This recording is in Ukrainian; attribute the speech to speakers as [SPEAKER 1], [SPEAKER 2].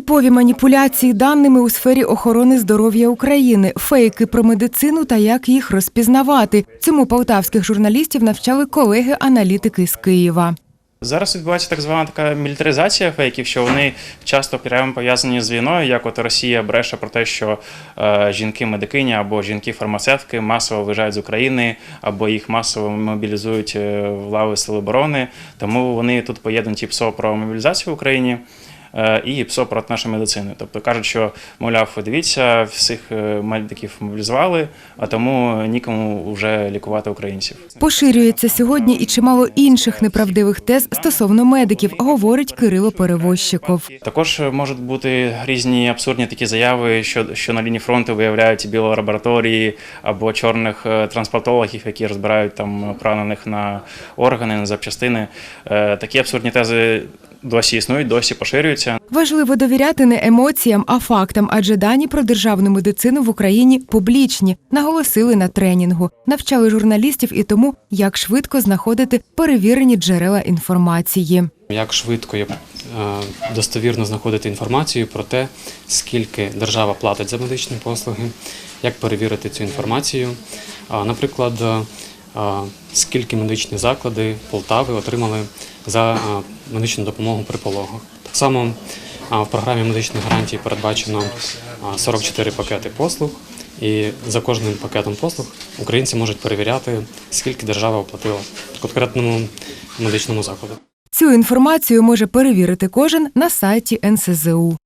[SPEAKER 1] Типові маніпуляції даними у сфері охорони здоров'я України, фейки про медицину та як їх розпізнавати. Цьому полтавських журналістів навчали колеги-аналітики з Києва.
[SPEAKER 2] Зараз відбувається так звана така мілітаризація фейків, що вони часто прямо пов'язані з війною, як от Росія бреше про те, що е, жінки-медикині або жінки-фармацевтки масово виїжджають з України, або їх масово мобілізують е, в лави Сил оборони. Тому вони тут поєднують і ПСО про мобілізацію в Україні. Е, І ПСО проти нашої медицини. Тобто кажуть, що мовляв, дивіться, всіх е, медиків мобілізували, а тому нікому вже лікувати українців.
[SPEAKER 1] Поширюється сьогодні і чимало інших неправдивих тез стосовно медиків, говорить Кирило Перевозчиков.
[SPEAKER 2] Також можуть бути різні абсурдні такі заяви, що, що на лінії фронту виявляють біолабораторії або чорних е, транспортологів, які розбирають там поранених на органи, на запчастини. Такі абсурдні тези досі існують, досі поширюються.
[SPEAKER 1] Важливо довіряти не емоціям, а фактам, адже дані про державну медицину в Україні публічні, наголосили на тренінгу, навчали журналістів і тому, як швидко знаходити перевірені джерела інформації.
[SPEAKER 3] Як швидко і е, достовірно знаходити інформацію про те, скільки держава платить за медичні послуги, як перевірити цю інформацію. Наприклад, скільки медичні заклади Полтави отримали за медичну допомогу при пологах. Так само в програмі медичних гарантій передбачено а, 44 пакети послуг. І за кожним пакетом послуг українці можуть перевіряти, скільки держава оплатила конкретному медичному закладу.
[SPEAKER 1] Цю інформацію може перевірити кожен на сайті НСЗУ.